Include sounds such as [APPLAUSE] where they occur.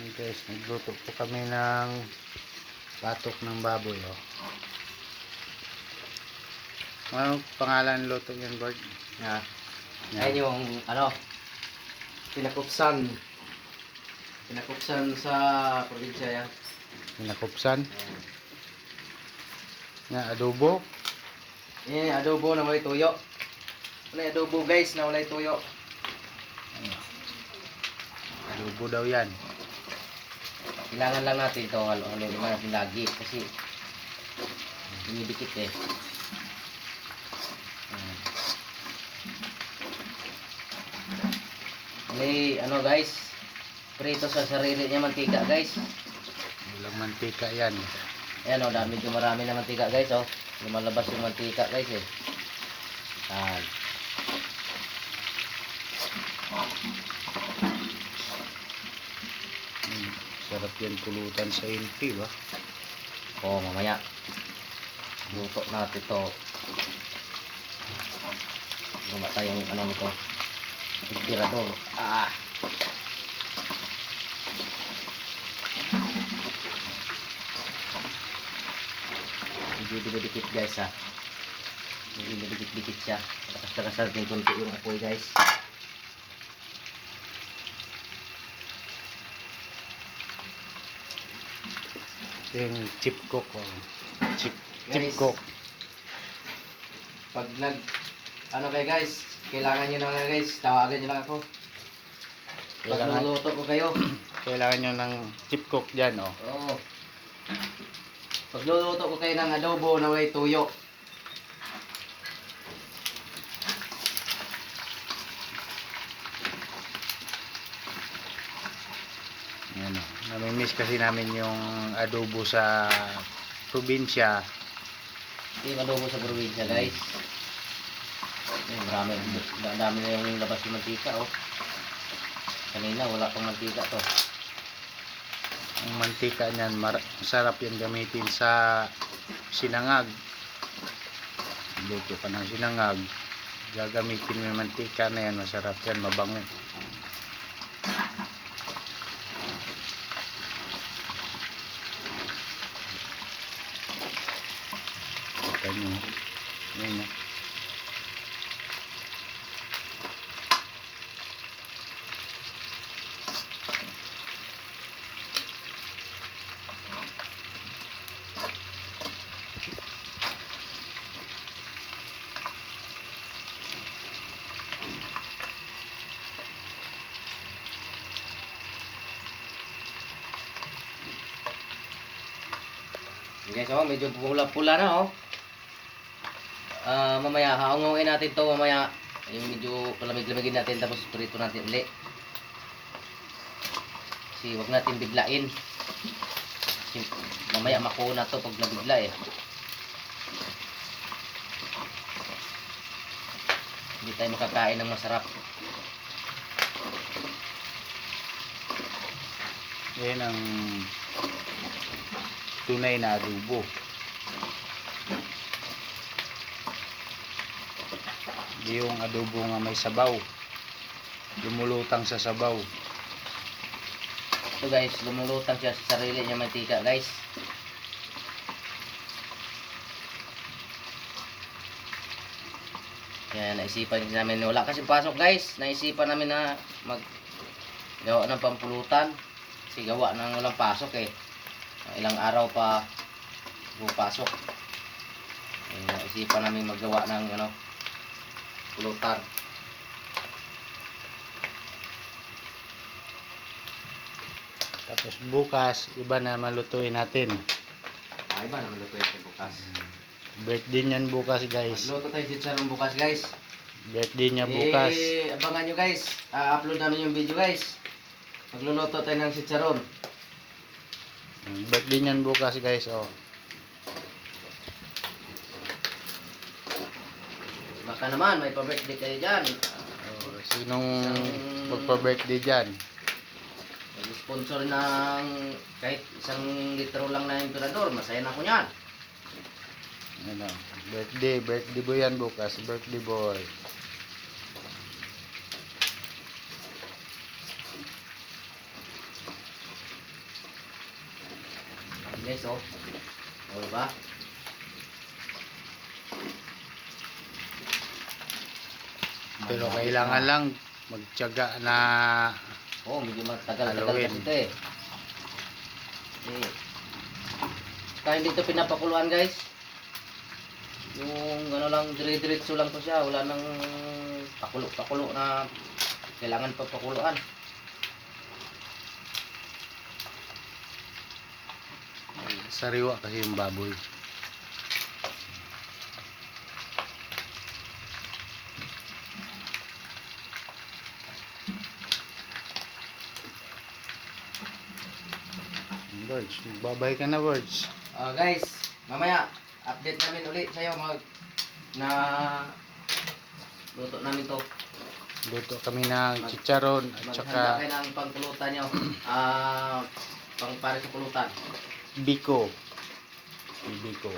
Yun guys, nagluto po kami ng batok ng baboy. Oh. Ano pangalan ng luto yan, Bert? Yeah. Yan. Ayun yung ano, pinakupsan. Pinakupsan sa probinsya yan. Pinakupsan. Na adobo. Yan yung adobo na walay tuyo. Yung adobo guys na walay tuyo. Adobo daw yan. Kailangan lang natin ito, halo halo naman natin lagi kasi dumidikit eh. May ano guys, prito sa sarili niya mantika guys. Walang mantika yan. Ayan o, dami medyo marami na mantika guys oh. Lumalabas yung mantika guys eh. Ayan. Sarap yan pulutan sa LP ba? Oo, mamaya. Luto natin to. Luma tayong ano nito. Inspirador. Ah! Medyo dikit guys ha. Medyo dikit-dikit siya. Takas-takas natin kunti yung apoy guys. Ito yung chip cook. Oh. Chip, chip Guys. cook. Pag nag ano kayo guys, kailangan nyo na nga guys, tawagan nyo lang ako. Pag Kailangan, luluto ko kayo. [CLEARS THROAT] kailangan nyo ng chip cook dyan. Oh. Oo. Pag luluto ko kayo ng adobo na may tuyo. Yan, oh. Namimiss kasi namin yung adobo sa probinsya. Yung adobo sa probinsya guys. Ayun, marami, ang dami na yung labas yung mantika oh. Kanina wala pang mantika to. Ang mantika niyan, masarap yan gamitin sa sinangag. Luto ka ng sinangag. Gagamitin mo yung mantika na yan, masarap yan, mabango. Kita nyo. Yan oh. Okay, so medyo pula-pula na oh. Ah, mamaya haungawin natin to mamaya. Yung medyo palamig-lamigin natin tapos prito natin ulit. Kasi wag natin biglain. Kasi mamaya makuha na to pag nabigla eh. Hindi tayo makakain ng masarap. Yan ang tunay na adobo. Yung adobo nga may sabaw. Lumulutang sa sabaw. Ito guys, lumulutang siya sa sarili niya mantika guys. Kaya naisipan namin, wala kasi pasok guys. Naisipan namin na mag gawa ng pampulutan. Kasi gawa ng walang pasok eh. Ilang araw pa pupasok. Eh, naisipan namin maggawa ng ano, pulutan. Tapos bukas, iba na malutuin natin. Ay ba naman luto ito bukas? Birthday niyan bukas guys. Magluto tayo si Charon bukas guys. Birthday niya bukas. Eh, abangan nyo guys. A-upload namin yung video guys. Magluluto tayo ng chicharon. Birthday niyan bukas guys. Oh. Baka naman, may pa-birthday kayo dyan. Oh, sinong Isang- magpa-birthday dyan? Mag-sponsor ng kahit isang litro lang na emperador. Masaya na ako niyan. Ano, birthday, birthday boy yan bukas. Birthday boy. Guys, oh. O, diba? Pero kailangan lang magtiyaga na Oo, oh, medyo matagal-tagal kasi ito eh. Eh. Kaya hindi ito pinapakuluan guys. Yung ano lang, dire-diretso lang to siya. Wala nang pakulo-pakulo na kailangan pa pakuluan. sariwa kasi yung baboy. Birds, magbabay ka na birds. Ah guys, mamaya update namin ulit sa iyo mag na luto namin to. Luto kami ng chicharon at Maghanda saka kayo ng pangpulutan nyo. Ah, pang para sa pulutan. biko. Biko.